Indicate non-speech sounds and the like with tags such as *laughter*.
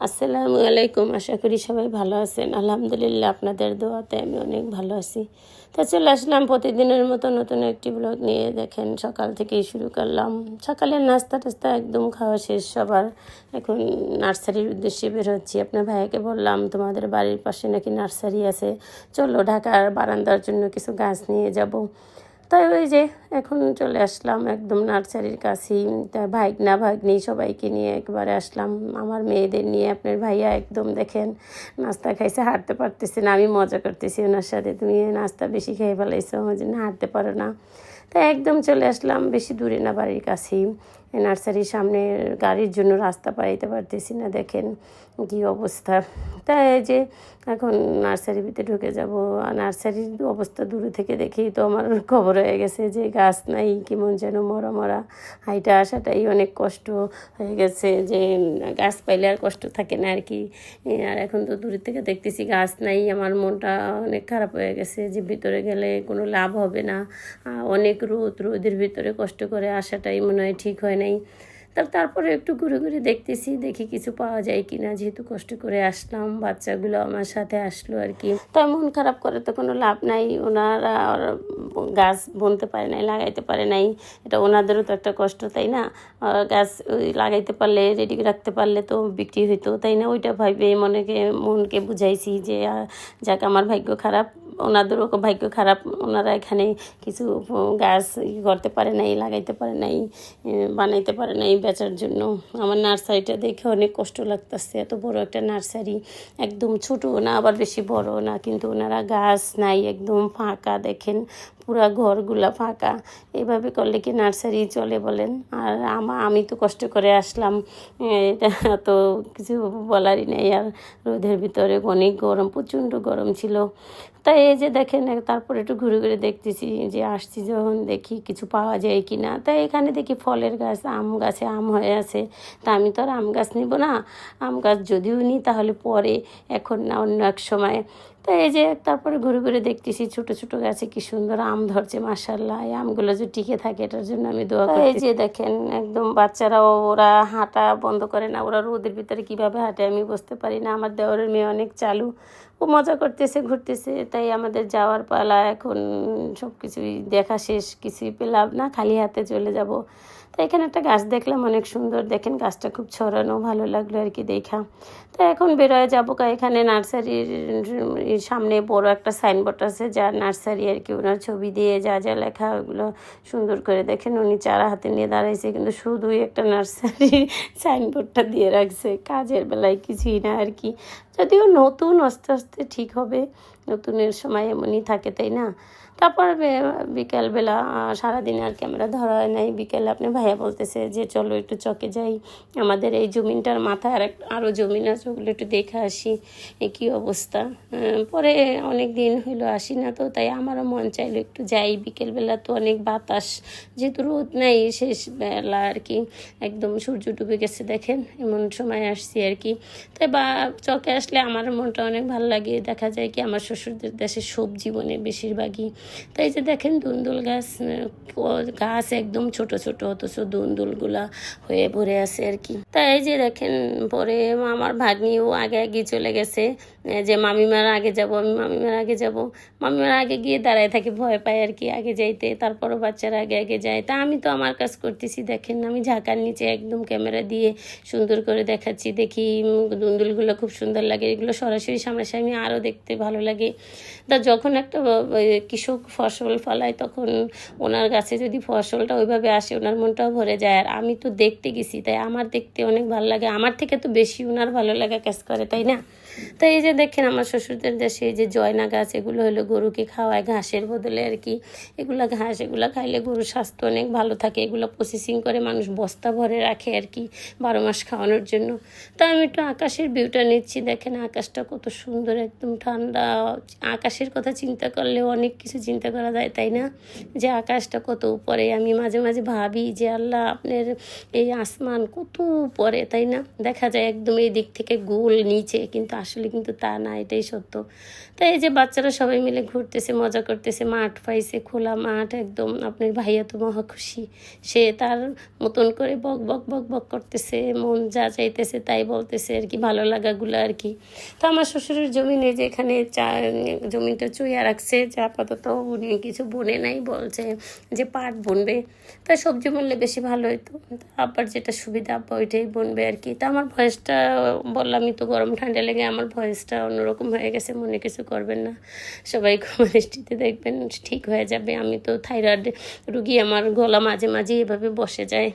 আসসালামু আলাইকুম, আশা করি সবাই ভালো আছেন। আলহামদুলিল্লাহ, আপনাদের দোয়াতে আমি অনেক ভালো আছি। তো চলে আসলাম প্রতিদিনের মতো নতুন একটি ব্লগ নিয়ে। দেখেন, সকাল থেকেই শুরু করলাম। সকালের নাস্তা টাস্তা একদম খাওয়া শেষ। সবার এখন নার্সারির উদ্দেশ্যে বের হচ্ছি। আপনার ভাইয়াকে বললাম, তোমাদের বাড়ির পাশে নাকি নার্সারি আছে? চলো ঢাকার বারান্দার জন্য কিছু গাছ নিয়ে যাব। তাই ওই যে এখন চলে আসলাম একদম নার্সারির কাছেই। তা ভাইগনা, ভাগ্নি সবাইকে নিয়ে একবারে আসলাম। আমার মেয়েদের নিয়ে আপনার ভাইয়া একদম দেখেন, নাস্তা খাইছে, হাঁটতে পারতেছে না। আমি মজা করতেছি ওনার সাথে। তুমি নাস্তা বেশি খেয়ে ফেলাইছো। যে না, হাঁটতে পারো না। তাই একদম চলে আসলাম বেশি দূরে না বাড়ির কাছেই। নার্সারির সামনে গাড়ির জন্য রাস্তা পাইতে পারতেছি না দেখেন কী অবস্থা। তাই যে এখন নার্সারির ভিতরে ঢুকে যাব। নার্সারির অবস্থা দূরে থেকে দেখেই তো আমার খবর হয়ে গেছে যে গাছ নাই কেমন যেন মরা মরা। হাইটা আসাটাই অনেক কষ্ট হয়ে গেছে যে গাছ পাইলে আর কষ্ট থাকে না আর কি। আর এখন তো দূরের থেকে দেখতেছি গাছ নাই আমার মনটা অনেক খারাপ হয়ে গেছে। যে ভিতরে গেলে কোনো লাভ হবে না। আহ, অনেক রোদ রোদের ভিতরে কষ্ট করে আসাটাই মনে হয় ঠিক হয় নাই। তার তারপরে একটু ঘুরে ঘুরে দেখতেছি, দেখি কিছু পাওয়া যায় কিনা। যেহেতু কষ্ট করে আসলাম, বাচ্চাগুলো আমার সাথে আসলো আর কি। তো মন খারাপ করে তো কোনো লাভ নাই। ওনারা আর গাছ বুনতে পারে নাই, লাগাইতে পারে নাই। এটা ওনাদেরও তো একটা কষ্ট, তাই না? গাছ লাগাইতে পারলে রেডি রাখতে পারলে তো বিক্রি হইতো, তাই না? ওইটা ভাইবে মনেকে, মনকে বুঝাইছি যে যাক, আমার ভাগ্য খারাপ। ওনাদেরও ভাগ্য খারাপ, ওনারা এখানে কিছু গাছ করতে পারে নাই, লাগাইতে পারে নাই বানাইতে পারে নাই বেচার জন্য। আমার নার্সারিটা দেখে অনেক কষ্ট লাগতেছে, এত বড় একটা নার্সারি। একদম ছোট না, আবার বেশি বড় না, কিন্তু ওনারা গাছ নাই, একদম ফাঁকা, দেখেন, পুরা ঘরগুলা ফাঁকা। এইভাবে করলে কি নার্সারি চলে বলেন? আর আমা, আমি তো কষ্ট করে আসলাম এটা তো কিছু বলারই নেই, আর রোদের ভিতরে অনেক গরম, প্রচণ্ড গরম ছিল। তাই এই যে দেখেন, তারপরে একটু ঘুরে ঘুরে দেখতেছি যে আসছি যখন দেখি কিছু পাওয়া যায় কি না তাই এখানে দেখি ফলের গাছ, আম গাছে আম হয়ে আছে। তা আমি তো আর আম গাছ নিব না। আম গাছ যদিও নিই তাহলে পরে, এখন না অন্য এক সময় তো এই যে তারপরে ঘুরে ঘুরে দেখতেছি ছোট ছোট গাছে কি সুন্দর আম ধরছে মাসাল্লাহ এই আমগুলো যে টিকে থাকে এটার জন্য আমি দোয়া করি এই যে দেখেন একদম বাচ্চারাও ওরা হাঁটা বন্ধ করে না ওরা রোদের ভিতরে কীভাবে হাঁটে আমি বুঝতে পারি না। আমার দেওয়ারের মেয়ে অনেক চালু ও মজা করতেছে ঘুরতেছে তাই আমাদের যাওয়ার পালা এখন সব কিছুই দেখা শেষ কিছুই পেলাম না খালি হাতে চলে যাব। তো এখানে একটা গাছ দেখলাম, অনেক সুন্দর। দেখেন গাছটা খুব ছড়ানো, ভালো লাগল আর কি দেখা। তো এখন বেরোয় যাব কা এখানে নার্সারির সামনে বড় একটা সাইনবোর্ড আছে যা নার্সারি আর কি ওনার ছবি দিয়ে যা যা লেখা ওগুলো সুন্দর করে দেখেন। উনি চারা হাতে নিয়ে দাঁড়াইছে, কিন্তু শুধুই একটা নার্সারি *laughs* সাইনবোর্ডটা দিয়ে রাখছে। কাজের বেলায় কিছুই না আর কি। যদিও নতুন আস্তে আস্তে ঠিক হবে, নতুনের সময় এমনই থাকে, তাই না? তারপর বিকেলবেলা সারাদিন আর ক্যামেরা ধরা হয় নাই। বিকেলে আপনি ভাইয়া বলতেছে যে, চলো একটু চকে যাই। আমাদের এই জমিনটার মাথায় আর আরও জমিন আছে, ওগুলো একটু দেখে আসি কী অবস্থা। পরে অনেক দিন হইল আসি না তো, তাই আমারও মন চাইলো একটু যাই। বিকেলবেলা তো অনেক বাতাস, যেহেতু রোদ নেই, শেষ বেলা আর কি। একদম সূর্য ডুবে গেছে, দেখেন, এমন সময় আসছি আর কি। তাই বা, চকে আসলে আমার মনটা অনেক ভালো লাগে। দেখা যায় কি আমার শ্বশুরদের দেশে সবজি বনে বেশিরভাগই। তাই যে দেখেন দুন্দুল গাছ গাছ একদম ছোট ছোট, অথচ দুন্দুলগুলা হয়ে ভরে আছে আর কি। তাই যে দেখেন, পরে আমার ভাগ্নিও আগে আগে চলে গেছে, যে মামিমার আগে যাব, আমি মামিমার আগে যাব। মামিমার আগে গিয়ে দাঁড়ায় থাকি, ভয় পায় আর কি, আগে যাইতে, তারপরও বাচ্চারা আগে আগে যায়। তা আমি তো আমার কাজ করতেছি, দেখেন আমি ঝাঁকার নিচে একদম ক্যামেরা দিয়ে সুন্দর করে দেখাচ্ছি, দেখি দুন্দুলগুলো খুব সুন্দর লাগে এগুলো সরাসরি সামনাসামনি আরও দেখতে ভালো লাগে। তা যখন একটা কৃষক ফসল ফলায়, তখন ওনার গাছে যদি ফসলটা ওইভাবে আসে, ওনার মনটাও ভরে যায়। আর আমি তো দেখতে গেছি, তাই আমার দেখতে অনেক ভালো লাগে। আমার থেকে তো বেশি ওনার ভালো লাগা কাজ করে, তাই না? তাই এই যে দেখেন, আমার শ্বশুরদের দেশে এই যে জয়না গাছ, এগুলো হলো গরুকে খাওয়ায় ঘাসের বদলে আর কি। এগুলো ঘাস, এগুলো খাইলে গরুর স্বাস্থ্য অনেক ভালো থাকে। এগুলো প্রসেসিং করে মানুষ বস্তা ভরে রাখে আর কি, বারো মাস খাওয়ানোর জন্য। তা আমি একটু আকাশের ভিউটা নিচ্ছি, দেখেন। আকাশটা কত সুন্দর, একদম ঠান্ডা। আকাশের কথা চিন্তা করলে অনেক কিছু চিন্তা করা যায়, তাই না? যে আকাশটা কত উপরে, আমি মাঝে মাঝে ভাবি যে আল্লাহ, আপনার এই আসমান কত উপরে, তাই না? দেখা যায় একদম এই দিক থেকে গোল নিচে, কিন্তু আসলে কিন্তু তা না, এটাই সত্য। তাই এই যে বাচ্চারা সবাই মিলে ঘুরতেছে, মজা করতেছে, মাঠ পাইছে, খোলা মাঠ, একদম আপনার ভাইয়া তো মহা খুশি। সে তার মতন করে বক বক বক বক করতেছে, মন যা চাইতেছে তাই বলতেছে, আর কি ভালো লাগাগুলো, আর কি। তো আমার শ্বশুরের জমিনে যে এখানে চা, জমিটা চুইয়া রাখছে, যে আপাতত উনি কিছু বনে নাই, বলছে যে পাট বুনবে। তাই সবজি বললে বেশি ভালো হতো আবার যেটা সুবিধা, আব্বা ওইটাই বনবে আর কি। তা আমার ভয়েসটা বললামই তো গরম ঠান্ডা লেগে আমার ভয়েসটা অন্যরকম হয়ে গেছে, মনে কিছু করবেন না। সবাই দৃষ্টিতে দেখবেন, ঠিক হয়ে যাবে। আমি তো থাইরয়েড রুগী, আমার গলা মাঝে মাঝে এভাবে বসে যায়।